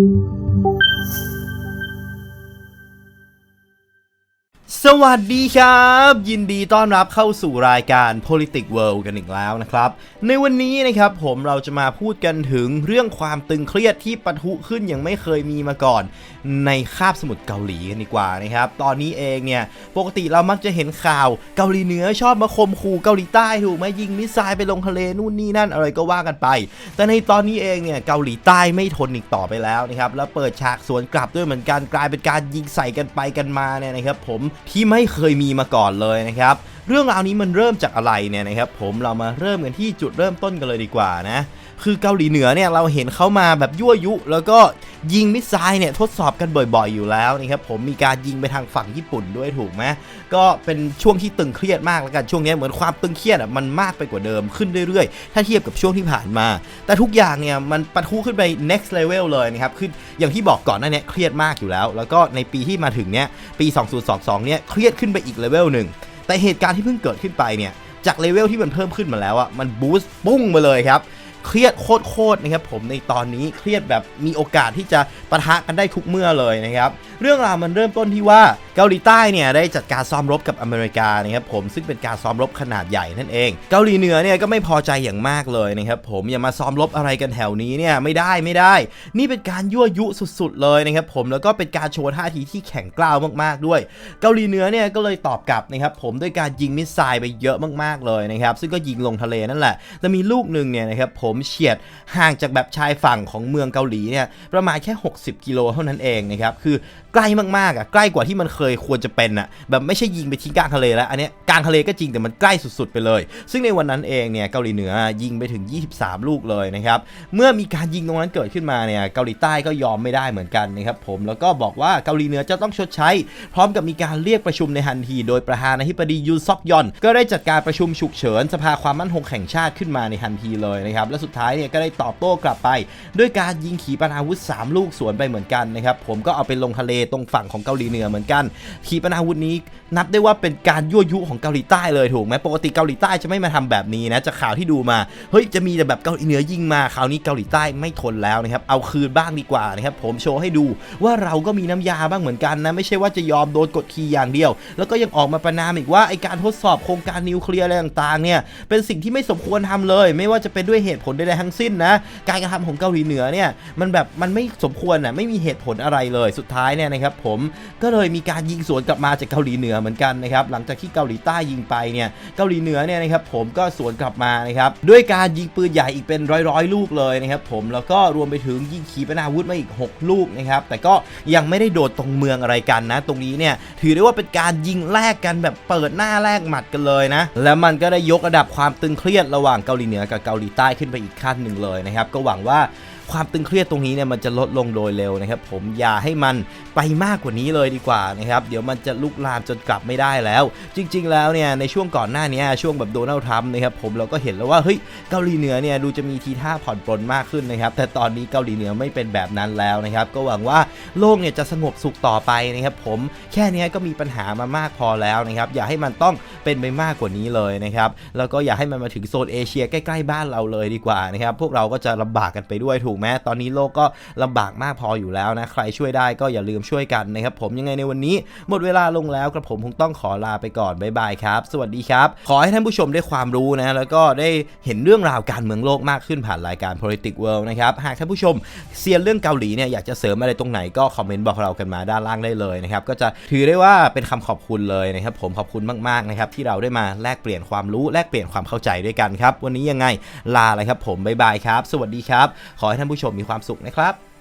ส วัสดีครับ ยินดีต้อนรับเข้าสู่รายการ Politics World กันอีกแล้วนะครับ ในวันนี้นะครับผมเราจะมาพูดกันถึงเรื่องความตึงเครียดที่ปะทุขึ้นยังไม่เคยมีมาก่อน ในคาบสมุทรเกาหลีกันดีกว่านะครับ ตอนนี้เองเนี่ย ปกติเรามักจะเห็นข่าวเกาหลีเหนือชอบมาข่มขู่เกาหลีใต้ถูกไหมยิงมิสไซล์ไปลงทะเลนู่นนี่นั่นอะไรก็ว่ากันไป แต่ในตอนนี้เองเนี่ยเกาหลีใต้ไม่ทนอีกต่อไปแล้วนะครับแล้วเปิดฉากสวนกลับด้วยเหมือนกันกลายเป็นการยิงใส่กันไปกันมาเนี่ยนะครับผมที่ที่ไม่เคยมีมาก่อนเลยนะครับ เรื่องราวนี้มันเริ่มจากอะไรเนี่ยนะครับผมเรามาเริ่มกันที่จุดเริ่มต้นกันเลยดีกว่านะคือเกาหลีเหนือเนี่ยเราเห็นเขามาแบบยั่วยุ แล้วก็ยิงมิสไซล์เนี่ยทดสอบกันบ่อยๆอยู่แล้วนะครับผมมีการยิงไปทางฝั่งญี่ปุ่นด้วยถูกไหมก็เป็นช่วงที่ตึงเครียดมากแล้วกันช่วงนี้เหมือนความตึงเครียดอะมันมากไปกว่าเดิมขึ้นเรื่อยๆ ถ้าเทียบกับช่วงที่ผ่านมา แต่ทุกอย่างเนี่ยมันปะทุขึ้นไป next level เลยนะครับคืออย่างที่บอกก่อนหน้าเนี้เครียดมากอยู่แล้ว แล้วก็ในปีที่มาถึงเนี้ยปี 2022เนี่ยเครียดขึ้นไปอีกเลเวลหนึ่ง แต่เหตุการณ์ที่เพิ่งเกิดขึ้นไปเนี่ยจากเลเวลที่มันเพิ่มขึ้นมาแล้วอะมันบูสต์ปุ้งมาเลยครับเครียดโคตรๆนะครับผมในตอนนี้เครียดแบบมีโอกาสที่จะปะทะกันได้ทุกเมื่อเลยนะครับ เรื่องราวมันเริ่มต้นที่ว่าเกาหลีใต้เนี่ยได้จัดการซ้อมรบกับอเมริกานะครับผมซึ่งเป็นการซ้อมรบขนาดใหญ่นั่นเอง เกาหลีเหนือเนี่ยก็ไม่พอใจอย่างมากเลยนะครับผมอย่ามาซ้อมรบอะไรกันแถวนี้เนี่ยไม่ได้ไม่ได้ นี่เป็นการยั่วยุสุดๆเลยนะครับผมแล้วก็เป็นการโชว์ท่าทีที่แข็งกร้าวมากๆด้วย เกาหลีเหนือเนี่ยก็เลยตอบกลับนะครับผมด้วยการยิงมิสไซล์ไปเยอะมากๆเลยนะครับซึ่งก็ยิงลงทะเลนั่นแหละแต่มีลูกหนึ่งเนี่ยนะครับผมเฉียดห่างจากแบบชายฝั่งของเมืองเกาหลีเนี่ยประมาณแค่ 60 กิโลเท่านั้นเองนะครับคือใกล้มากๆอะใกล้กว่าที่มันเคยควรจะเป็นอะแบบไม่ใช่ยิงไปที่กลางทะเลแล้วอันเนี้ยกลางทะเลก็จริงแต่มันใกล้สุดๆไปเลย ซึ่งในวันนั้นเองเนี่ยเกาหลีเหนือยิงไปถึง 23 ลูกเลยนะครับเมื่อมีการยิงตรงนั้นเกิดขึ้นมาเนี่ยเกาหลีใต้ก็ยอมไม่ได้เหมือนกันนะครับผมแล้วก็บอกว่าเกาหลีเหนือจะต้องชดใช้ พร้อมกับมีการเรียกประชุมในทันที โดยประธานาธิบดียูซอกยอน ก็ได้จัดการประชุมฉุกเฉิน สภาความมั่นคงแห่งชาติขึ้นมาในทันทีเลยนะครับและสุดท้ายเนี่ยก็ได้ตอบโต้กลับไป ด้วยการยิงขีปนาวุธ 3 ลูกสวนไปเหมือนกันนะครับผมก็เอาไปลงทะเลตรงฝั่งของเกาหลีเหนือเหมือนกันขีปนาวุธนี้นับได้ว่าเป็นการยั่วยุของเกาหลีใต้เลยถูกไหมปกติเกาหลีใต้จะไม่มาทำแบบนี้นะจากข่าวที่ดูมาเฮ้ยจะมีแต่แบบเกาหลีเหนือยิงมาคราวนี้เกาหลีใต้ไม่ทนแล้วนะครับเอาคืนบ้างดีกว่านะครับผมโชว์ให้ดูว่าเราก็มีน้ำยาบ้างเหมือนกันนะไม่ใช่ว่าจะยอมโดนกดขี่อย่างเดียว แล้วก็ยังออกมาประนามอีกว่าไอการทดสอบโครงการนิวเคลียร์อะไรต่างๆเนี่ยเป็นสิ่งที่ไม่สมควรทำเลย ไม่ว่าจะเป็นด้วยเหตุผลใดๆทั้งสิ้นนะการกระทำของเกาหลีเหนือเนี่ยมันแบบมันไม่สมควรอะไม่มีเหตุผลอะไรเลยสุดท้ายเนี่ยนะครับผมก็เลยมีการยิงสวนกลับมาจากเกาหลีเหนือเหมือนกันนะครับหลังจากที่เกาหลีใต้ยิงไปเนี่ยเกาหลีเหนือเนี่ยนะครับผมก็สวนกลับมานะครับด้วยการยิงปืนใหญ่อีกเป็นร้อยๆ ลูกเลยนะครับผมแล้วก็รวมไปถึงยิงขีปนาวุธมาอีก 6 ลูกนะครับแต่ก็ยังไม่ได้โดดตรงเมืองอะไรกันนะ ตรงนี้เนี่ยถือได้ว่าเป็นการยิงแลกกันแบบเปิดหน้าแลกหมัดกันเลยนะแล้วมันก็ได้ยกระดับความตึงเครียดระหว่างเกาหลีเหนือกับเกาหลีใต้ขึ้นไปอีกขั้นหนึ่งเลยนะครับก็หวังว่าความตึงเครียดตรงนี้เนี่ยมันจะลดลงโดยเร็วนะครับผมอย่าให้มันไปไปมากกว่านี้เลยดีกว่านะครับเดี๋ยวมันจะลุกลามจนกลับไม่ได้แล้ว จริง ๆ แล้วเนี่ยในช่วงก่อนหน้านี้ช่วงแบบโดนัลด์ทรัมป์นะครับผมเราก็เห็นแล้วว่าเฮ้ยเกาหลีเหนือเนี่ยดูจะมีทีท่าผ่อนปลนมากขึ้นนะครับแต่ตอนนี้เกาหลีเหนือไม่เป็นแบบนั้นแล้วนะครับก็หวังว่าโลกเนี่ยจะสงบสุขต่อไปนะครับผมแค่นี้ก็มีปัญหามามากพอแล้วนะครับอย่าให้มันต้องเป็นไปมากกว่านี้เลยนะครับแล้วก็อย่าให้มันมาถึงโซนเอเชียใกล้ๆบ้านเราเลยดีกว่านะครับพวกเราก็จะลำบากกันไปด้วยถูกไหมตอนนี้โลกก็ลำบากมากพออยู่แล้วนะใครช่วยได้ก็อย่าลืมช่วยกันนะครับผมยังไงในวันนี้ หมดเวลาลงแล้วกระผมคงต้องขอลาไปก่อนบ๊ายบายครับ สวัสดีครับ ขอให้ท่านผู้ชมได้ความรู้นะแล้วก็ได้เห็นเรื่องราวการเมืองโลกมากขึ้นผ่านรายการ Politics World นะครับหากท่านผู้ชมเซียนเรื่องเกาหลีเนี่ยอยากจะเสริมอะไรตรงไหนก็คอมเมนต์บอกเรากันมาด้านล่างได้เลยนะครับก็จะถือได้ว่าเป็นคำขอบคุณเลยนะครับผมขอบคุณมากๆนะครับที่เราได้มาแลกเปลี่ยนความรู้แลกเปลี่ยนความเข้าใจด้วยกันครับวันนี้ยังไงลาเลยครับผมบ๊ายบายครับ สวัสดีครับ ขอให้ท่านผู้ชมมีความสุขนะครับ